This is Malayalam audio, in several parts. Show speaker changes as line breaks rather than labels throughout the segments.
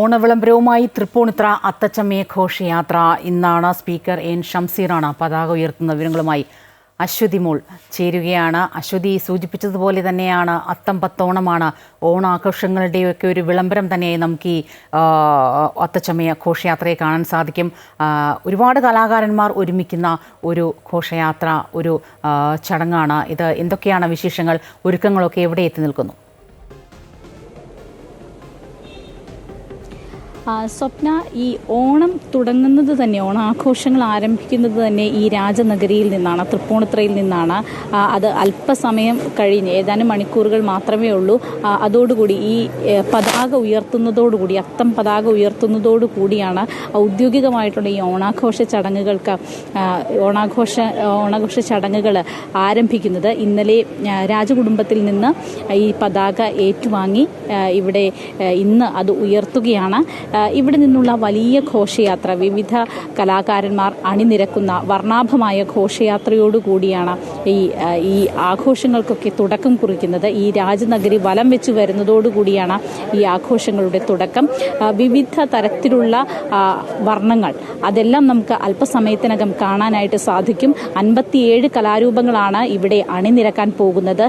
ഓണവിളംബരവുമായി തൃപ്പൂണിത്ര അത്തച്ചമ്മയെ ഘോഷയാത്ര. ഇന്നാണ് സ്പീക്കർ എൻ ഷംസീറാണ് പതാക ഉയർത്തുന്ന വിവരങ്ങളുമായി അശ്വതി മോൾ ചേരുകയാണ്. അശ്വതി സൂചിപ്പിച്ചതുപോലെ തന്നെയാണ് അത്തം പത്തോണമാണ് ഓണാഘോഷങ്ങളുടെയൊക്കെ ഒരു വിളംബരം തന്നെയായി നമുക്ക് ഈ അത്തച്ചമയ ഘോഷയാത്രയെ കാണാൻ സാധിക്കും. ഒരുപാട് കലാകാരന്മാർ ഒരുമിക്കുന്ന ഒരു ഘോഷയാത്ര ഒരു ചടങ്ങാണ്. ഇത് എന്തൊക്കെയാണ് വിശേഷങ്ങൾ? ഒരുക്കങ്ങളൊക്കെ എവിടെ എത്തി നിൽക്കുന്നു?
സ്വപ്ന ഈ ഓണം തുടങ്ങുന്നത് തന്നെ ഓണാഘോഷങ്ങൾ ആരംഭിക്കുന്നത് തന്നെ ഈ രാജനഗരിയിൽ നിന്നാണ് തൃപ്പൂണിത്രയിൽ നിന്നാണ്. അത് അല്പസമയം കഴിഞ്ഞ് ഏതാനും മണിക്കൂറുകൾ മാത്രമേ ഉള്ളൂ. അതോടുകൂടി ഈ പതാക ഉയർത്തുന്നതോടുകൂടി അത്തം പതാക ഉയർത്തുന്നതോടുകൂടിയാണ് ഔദ്യോഗികമായിട്ടുള്ള ഈ ഓണാഘോഷ ചടങ്ങുകൾക്ക് ഓണാഘോഷ ഓണാഘോഷ ചടങ്ങുകൾ ആരംഭിക്കുന്നത്. ഇന്നലെ രാജകുടുംബത്തിൽ നിന്ന് ഈ പതാക ഏറ്റുവാങ്ങി ഇവിടെ ഇന്ന് അത് ഉയർത്തുകയാണ്. ഇവിടെ നിന്നുള്ള വലിയ ഘോഷയാത്ര വിവിധ കലാകാരന്മാർ അണിനിരക്കുന്ന വർണാഭമായ ഘോഷയാത്രയോടുകൂടിയാണ് ഈ ഈ ആഘോഷങ്ങൾക്കൊക്കെ തുടക്കം കുറിക്കുന്നത്. ഈ രാജനഗരി വലം വെച്ച് വരുന്നതോടുകൂടിയാണ് ഈ ആഘോഷങ്ങളുടെ തുടക്കം. വിവിധ തരത്തിലുള്ള വർണങ്ങൾ അതെല്ലാം നമുക്ക് അല്പസമയത്തിനകം കാണാനായിട്ട് സാധിക്കും. അൻപത്തിയേഴ് കലാരൂപങ്ങളാണ് ഇവിടെ അണിനിരക്കാൻ പോകുന്നത്.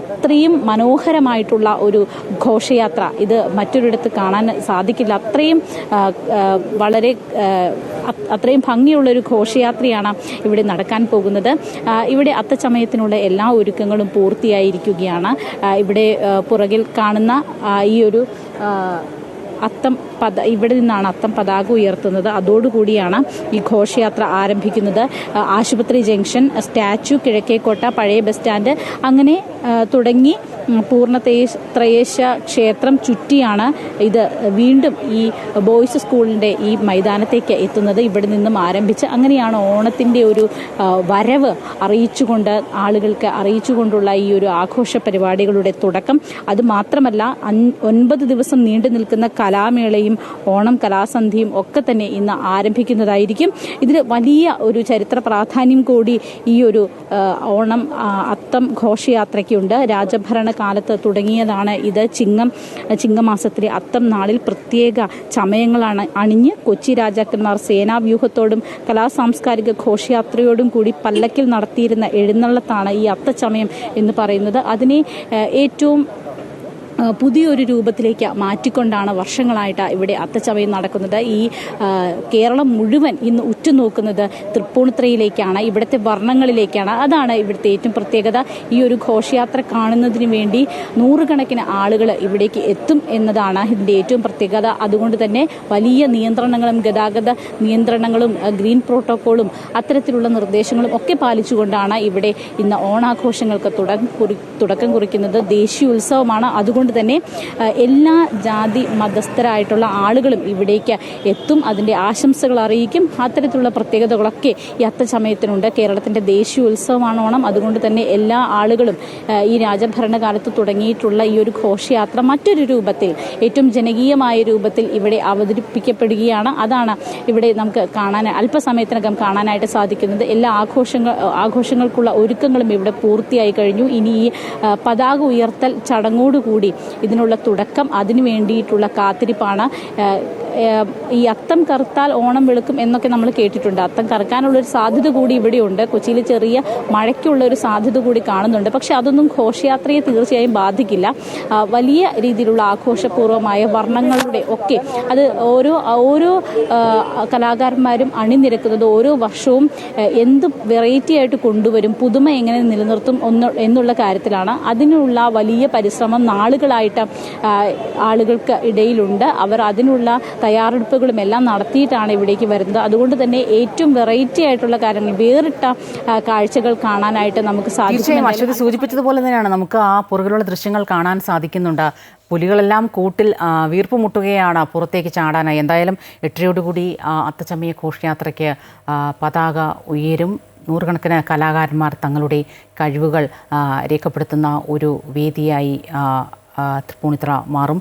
അത്രയും മനോഹരമായിട്ടുള്ള ഒരു ഘോഷയാത്ര ഇത് മറ്റൊരിടത്ത് കാണാൻ സാധിക്കില്ല. അത്രയും വളരെ അത്രയും ഭംഗിയുള്ള ഒരു ഘോഷയാത്രയാണ് ഇവിടെ നടക്കാൻ പോകുന്നത്. ഇവിടെ അത്തച്ചമയത്തിനുള്ള എല്ലാ ഒരുക്കങ്ങളും പൂർത്തിയായിരിക്കുകയാണ്. ഇവിടെ പുറകിൽ കാണുന്ന ഈ ഒരു അത്തം പത ഇവിടെ നിന്നാണ് അത്തം പതാക ഉയർത്തുന്നത്. അതോടുകൂടിയാണ് ഈ ഘോഷയാത്ര ആരംഭിക്കുന്നത്. ആശുപത്രി ജംഗ്ഷൻ സ്റ്റാച്ചു കിഴക്കേക്കോട്ട പഴയ ബസ് സ്റ്റാൻഡ് അങ്ങനെ തുടങ്ങി പൂർണ ത്രയേശ ക്ഷേത്രം ചുറ്റിയാണ് ഇത് വീണ്ടും ഈ ബോയ്സ് സ്കൂളിന്റെ ഈ മൈതാനത്തേക്ക് എത്തുന്നത് ഇവിടെ നിന്നും ആരംഭിച്ച് അങ്ങനെയാണ് ഓണത്തിന്റെ ഒരു വരവ് അറിയിച്ചുകൊണ്ട് ആളുകൾക്ക് അറിയിച്ചുകൊണ്ടുള്ള ഈ ഒരു ആഘോഷ പരിപാടികളുടെ തുടക്കം. അത് മാത്രമല്ല ഒൻപത് ദിവസം നീണ്ടു നിൽക്കുന്ന കലാമേളയും ഓണം കലാസന്ധിയും ഒക്കെ തന്നെ ഇന്ന് ആരംഭിക്കുന്നതായിരിക്കും. ഇതിൽ വലിയ ഒരു ചരിത്ര പ്രാധാന്യം കൂടി ഈ ഒരു ഓണം അത്തം ഘോഷയാത്രയ്ക്കുണ്ട്. രാജഭരണ കാലത്ത് തുടങ്ങിയതാണ് ഇത്. ചിങ്ങം ചിങ്ങമാസത്തിലെ അത്തം നാളിൽ പ്രത്യേക ചമയങ്ങളാണ് അണിഞ്ഞ് കൊച്ചി രാജാക്കന്മാർ സേനാവ്യൂഹത്തോടും കലാസാംസ്കാരിക ഘോഷയാത്രയോടും കൂടി പല്ലക്കിൽ നടത്തിയിരുന്ന എഴുന്നള്ളത്താണ് ഈ അത്തച്ചമയം എന്ന് പറയുന്നത്. അതിനെ ഏറ്റവും പുതിയൊരു രൂപത്തിലേക്ക് മാറ്റിക്കൊണ്ടാണ് വർഷങ്ങളായിട്ട് ഇവിടെ അത്തച്ചമയം നടക്കുന്നത്. ഈ കേരളം മുഴുവൻ ഇന്ന് ഉറ്റുനോക്കുന്നത് തൃപ്പൂണിത്രയിലേക്കാണ് ഇവിടുത്തെ വർണങ്ങളിലേക്കാണ്. അതാണ് ഇവിടുത്തെ ഏറ്റവും പ്രത്യേകത. ഈ ഒരു ഘോഷയാത്ര കാണുന്നതിന് വേണ്ടി നൂറുകണക്കിന് ആളുകൾ ഇവിടേക്ക് എത്തും എന്നതാണ് ഇതിന്റെ ഏറ്റവും പ്രത്യേകത. അതുകൊണ്ട് തന്നെ വലിയ നിയന്ത്രണങ്ങളും ഗതാഗത നിയന്ത്രണങ്ങളും ഗ്രീൻ പ്രോട്ടോക്കോളും അത്തരത്തിലുള്ള നിർദ്ദേശങ്ങളും ഒക്കെ പാലിച്ചുകൊണ്ടാണ് ഇവിടെ ഇന്ന് ഓണാഘോഷങ്ങൾക്ക് തുടക്കം കുറിക്കുന്നത് ദേശീയ ഉത്സവമാണ് ദേശീയോത്സവമാണ്. അതുകൊണ്ട് തന്നെ എല്ലാ ജാതി മതസ്ഥരായിട്ടുള്ള ആളുകളും ഇവിടേക്ക് എത്തും. അതിന്റെ ആശംസകൾ അറിയിക്കും. അത്തരത്തിലുള്ള പ്രത്യേകതകളൊക്കെ ഈ അത്തച്ചമയത്തിനുണ്ട് കേരളത്തിന്റെ ദേശീയോത്സവമാണ് ഓണം. അതുകൊണ്ട് തന്നെ എല്ലാ ആളുകളും ഈ രാജഭരണകാലത്ത് തുടങ്ങിയിട്ടുള്ള ഈ ഒരു ഘോഷയാത്ര മറ്റൊരു രൂപത്തിൽ ഏറ്റവും ജനകീയമായ രൂപത്തിൽ ഇവിടെ അവതരിപ്പിക്കപ്പെടുകയാണ്. അതാണ് ഇവിടെ നമുക്ക് കാണാൻ അല്പസമയത്തിനകം കാണാനായിട്ട് സാധിക്കുന്നത്. എല്ലാ ആഘോഷങ്ങൾ ആഘോഷങ്ങൾക്കുള്ള ഒരുക്കങ്ങളും ഇവിടെ പൂർത്തിയായി കഴിഞ്ഞു. ഇനി ഈ പതാക ഉയർത്തൽ ചടങ്ങോടുകൂടി ഇതിനുള്ള തുടക്കം അതിനു വേണ്ടിയിട്ടുള്ള കാത്തിരിപ്പാണ്. ഈ അത്തം കറുത്താൽ ഓണം വെളുക്കും എന്നൊക്കെ നമ്മൾ കേട്ടിട്ടുണ്ട്. അത്തം കറക്കാനുള്ള ഒരു സാധ്യത കൂടി ഇവിടെയുണ്ട്. കൊച്ചിയിൽ ചെറിയ മഴയ്ക്കുള്ള ഒരു സാധ്യത കൂടി കാണുന്നുണ്ട്. പക്ഷെ അതൊന്നും ഘോഷയാത്രയെ തീർച്ചയായും ബാധിക്കില്ല. വലിയ രീതിയിലുള്ള ആഘോഷപൂർവമായ വർണങ്ങളുടെ ഒക്കെ അത് ഓരോ ഓരോ കലാകാരന്മാരും അണിനിരക്കുന്നത് ഓരോ വർഷവും എന്ത് വെറൈറ്റി ആയിട്ട് കൊണ്ടുവരും പുതുമ എങ്ങനെ നിലനിർത്തും എന്നുള്ള കാര്യത്തിലാണ്. അതിനുള്ള വലിയ പരിശ്രമം നാളുകളായിട്ട് ആ, ആളുകൾക്ക് ഇടയിലുണ്ട്. അവർ അതിനുള്ള തയ്യാറെടുപ്പുകളും എല്ലാം നടത്തിയിട്ടാണ് ഇവിടേക്ക് വരുന്നത്. അതുകൊണ്ട് തന്നെ ഏറ്റവും വെറൈറ്റി ആയിട്ടുള്ള കാര്യങ്ങൾ വേറിട്ട കാഴ്ചകൾ കാണാനായിട്ട് നമുക്ക് സാധിക്കും
അശ്വതി സൂചിപ്പിച്ചതുപോലെ തന്നെയാണ്. നമുക്ക് ആ പുറകിലുള്ള ദൃശ്യങ്ങൾ കാണാൻ സാധിക്കുന്നുണ്ട്. പുലികളെല്ലാം കൂട്ടിൽ വീർപ്പ് മുട്ടുകയാണ് പുറത്തേക്ക് ചാടാനായി. എന്തായാലും എട്ടരയോടുകൂടി ആ, അത്തച്ചമയ ഘോഷയാത്രയ്ക്ക് പതാക ഉയരും. നൂറുകണക്കിന് കലാകാരന്മാർ തങ്ങളുടെ കഴിവുകൾ രേഖപ്പെടുത്തുന്ന ഒരു വേദിയായി തൃപ്പൂണിത്തറ മാറും